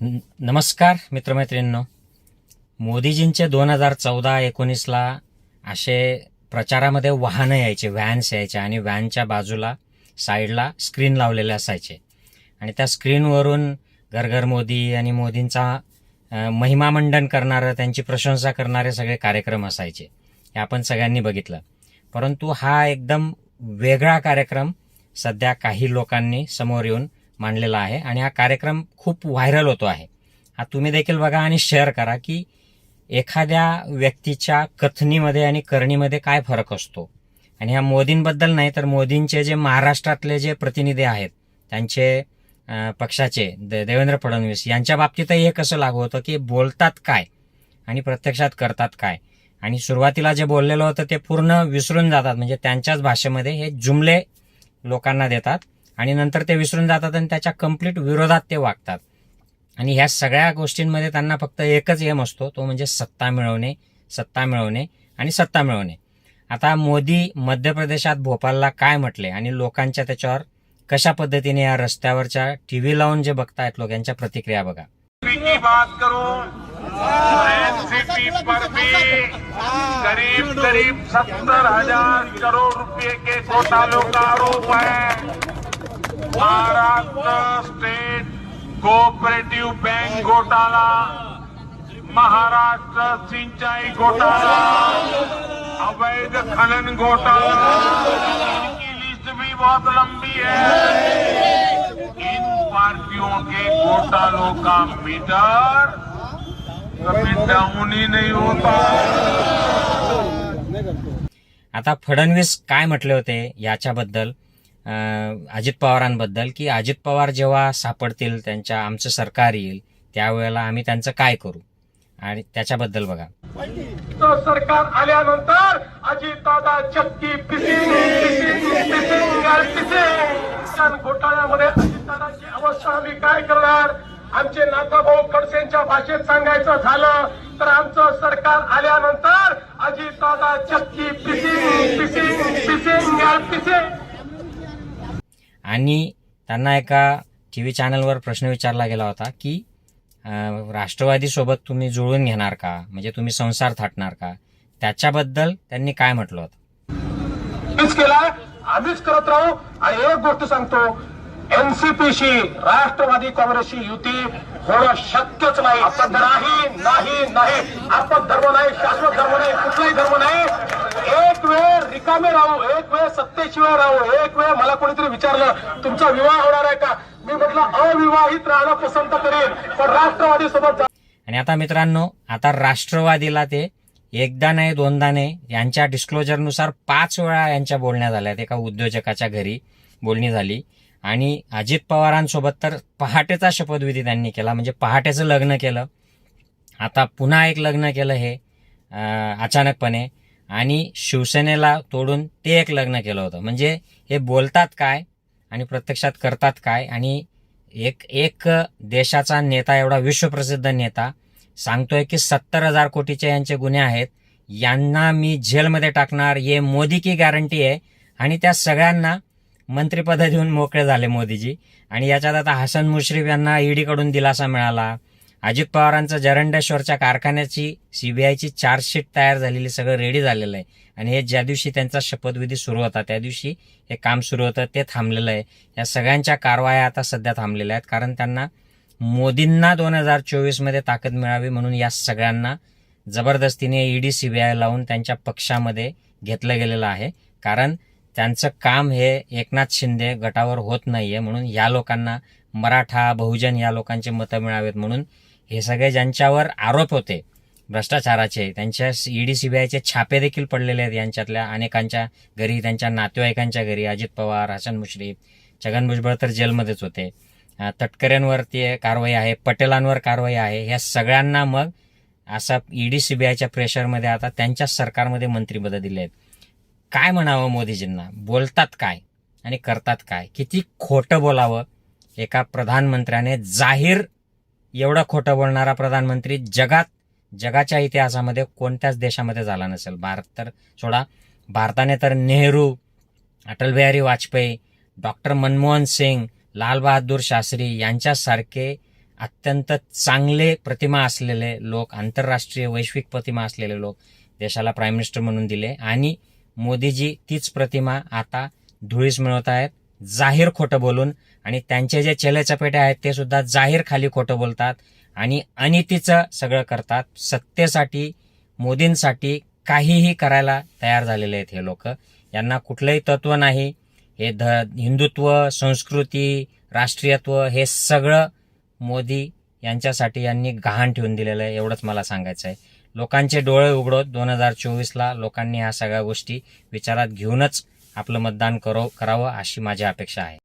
नमस्कार मित्रमैत्रिणींनो. मोदीजींचे दोन हजार चौदा एकोणीसला असे प्रचारामध्ये वाहनं यायचे व्हॅन्स यायचे आणि व्हॅनच्या बाजूला साईडला स्क्रीन लावलेले असायचे. आणि त्या स्क्रीनवरून घरघर मोदी आणि मोदींचा महिमामंडन करणारं त्यांची प्रशंसा करणारे सगळे कार्यक्रम असायचे. हे आपण सगळ्यांनी बघितलं. परंतु हा एकदम वेगळा कार्यक्रम सध्या काही लोकांनी समोर येऊन मांडलेला आहे आणि हा कार्यक्रम खूप व्हायरल होतो आहे. हा तुम्ही देखील बघा आणि शेअर करा की एखाद्या व्यक्तीच्या कथनीमध्ये आणि करणीमध्ये काय फरक असतो? आणि ह्या मोदींबद्दल नाही तर मोदींचे जे महाराष्ट्रातले जे प्रतिनिधी आहेत त्यांचे पक्षाचे देवेंद्र फडणवीस यांच्या बाबतीतही हे कसं लागू होतं की बोलतात काय आणि प्रत्यक्षात करतात काय? आणि सुरुवातीला जे बोललेलं होतं ते पूर्ण विसरून जातात म्हणजे त्यांच्याच भाषेमध्ये हे जुमले लोकांना देतात. आणि नंतर ते विसरून जातात आणि त्याच्या कंप्लीट विरोधात ते वागतात. आणि ह्या सगळ्या गोष्टींमध्ये त्यांना फक्त एकच एम असतो तो म्हणजे सत्ता मिळवणे सत्ता मिळवणे आणि सत्ता मिळवणे. आता मोदी मध्य प्रदेशात भोपालला काय म्हटले आणि लोकांच्या त्याच्यावर कशा पद्धतीने या रस्त्यावरच्या टी व्ही लावून जे बघतायत लोक यांच्या प्रतिक्रिया बघा. बात पर भी करीब करीब सत्तर हजार करोड़ रुपये के घोटालों का आरोप है महाराष्ट्र स्टेट कोऑपरेटिव्ह बँक घोटाला महाराष्ट्र सिंचाई घोटाला अवैध खनन घोटाला इनकी लिस्ट भी बहुत लंबी है इन पार्टियों के घोटालों का मीटर कभी डाउन ही नहीं होता. आता फडणवीस काय म्हटले होते याच्याबद्दल? अजित पवारांबद्दल की अजित पवार जेव्हा सापडतील त्यांच्या आमचं सरकार येईल त्यावेळेला आम्ही त्यांचं काय करू? आणि त्याच्याबद्दल बघा. तो सरकार आल्यानंतर अजितदादा चक्की पिसिंग घोटाळ्यामध्ये अजितदादाची अवस्था आम्ही काय करणार? आमचे नाथाभाऊ खडसेंच्या भाषेत सांगायचं झालं तर आमचं सरकार आल्यानंतर अजितदादा चक्की पिसिंग पिसिंग पिसिंग पिसिंग आणि त्यांना एका टी व्ही चॅनलवर प्रश्न विचारला गेला होता की राष्ट्रवादीसोबत तुम्ही जुळून घेणार का? म्हणजे तुम्ही संसार थाटणार का? त्याच्याबद्दल त्यांनी काय म्हटलं होतं? आम्हीच करत राहू. आणि एक गोष्ट सांगतो एनसीपीशी राष्ट्रवादी काँग्रेसची युती होणं शक्यच नाही. आपण नाही नाही नाही. आपण धर्म नाही शाश्वत धर्म नाही कुठलाही धर्म नाही. रिकामे राहू एक वेळ सत्तेशिवाय राहू एक वेळ मला कोणीतरी विचारलं तुमचा विवाह होणार आहे का? मी म्हटलं अविवाहित राहणं पसंत करेन पण राष्ट्रवादी सोबत आणि आता मित्रांनो आता राष्ट्रवादीला ते एकदा नाही दोनदा नाही यांच्या डिस्क्लोजरनुसार पाच वेळा यांच्या बोलण्या झाल्या एका उद्योजकाच्या घरी बोलणी झाली. आणि अजित पवारांसोबत तर पहाटेचा शपथविधी त्यांनी केला म्हणजे पहाटेचं लग्न केलं. आता पुन्हा एक लग्न केलं हे अचानकपणे. आणि शिवसेनेला तोडून ते एक लग्न केलं होतं. म्हणजे हे बोलतात काय आणि प्रत्यक्षात करतात काय आणि एक एक देशाचा नेता एवढा विश्वप्रसिद्ध नेता सांगतोय की सत्तर हजार कोटीचे यांचे गुन्हे आहेत. यांना मी जेलमध्ये टाकणार. ये मोदी की गॅरंटी आहे. आणि त्या सगळ्यांना मंत्रिपद देऊन मोकळे झाले मोदीजी. आणि याच्यात आता हसन मुश्रीफ यांना ईडीकडून दिलासा मिळाला. अजित पवारांचं जरंडेश्वरच्या कारखान्याची सीबीआयची चार्जशीट तयार झालेली सगळं रेडी झालेलं आहे. आणि हे ज्या दिवशी त्यांचा शपथविधी सुरू होता त्या दिवशी हे काम सुरू होतं ते थांबलेलं आहे. या सगळ्यांच्या कारवाया आता सध्या थांबलेल्या आहेत. कारण त्यांना मोदींना दोन हजार चोवीसमध्ये ताकद मिळावी म्हणून या सगळ्यांना जबरदस्तीने ईडी सीबीआय लावून त्यांच्या पक्षामध्ये घेतलं गेलेलं आहे. कारण त्यांचं काम हे एकनाथ शिंदे गटावर होत नाहीये म्हणून या लोकांना मराठा बहुजन या लोकांचे मतं मिळावेत म्हणून हे सगळे ज्यांच्यावर आरोप होते भ्रष्टाचाराचे त्यांच्या ईडी सीबीआयचे छापे देखील पडलेले आहेत यांच्यातल्या अनेकांच्या घरी त्यांच्या नातेवाईकांच्या घरी अजित पवार हसन मुश्रीफ छगन भुजबळ तर जेलमध्येच होते. तटकऱ्यांवरती कारवाई आहे पटेलांवर कारवाई आहे ह्या सगळ्यांना मग असा ईडी सीबीआयच्या प्रेशरमध्ये आता त्यांच्याच सरकारमध्ये मंत्रीपद दिले आहेत. काय म्हणावं मोदीजींना? बोलतात काय आणि करतात काय? किती खोटं बोलावं एका प्रधानमंत्र्याने जाहीर एवढं खोटं बोलणारा प्रधानमंत्री जगात जगाच्या इतिहासामध्ये कोणत्याच देशामध्ये झाला नसेल. भारत तर सोडा भारताने तर नेहरू अटल बिहारी वाजपेयी डॉक्टर मनमोहन सिंग लालबहादूर शास्त्री यांच्यासारखे अत्यंत चांगले प्रतिमा असलेले लोक आंतरराष्ट्रीय वैश्विक प्रतिमा असलेले लोक देशाला प्राईम मिनिस्टर म्हणून दिले. आणि मोदीजी तीच प्रतिमा आता धुळीस मिळवत आहेत. जाहीर खोटं बोलून आणि त्यांचे जे चेलेचपेटे आहेत ते सुद्धा जाहीर खाली खोटं बोलतात आणि अनितीचं सगळं करतात. सत्तेसाठी मोदींसाठी काहीही करायला तयार झालेले आहेत हे लोक. यांना कुठलंही तत्व नाही. हे ध हिंदुत्व संस्कृती राष्ट्रीयत्व हे सगळं मोदी यांच्यासाठी यांनी गहाण ठेवून दिलेलं आहे. एवढंच मला सांगायचं आहे लोकांचे डोळे उघडत दोन हजार चोवीसला लोकांनी ह्या सगळ्या गोष्टी विचारात घेऊनच आपलं मतदान करो करावं अशी माझी अपेक्षा आहे.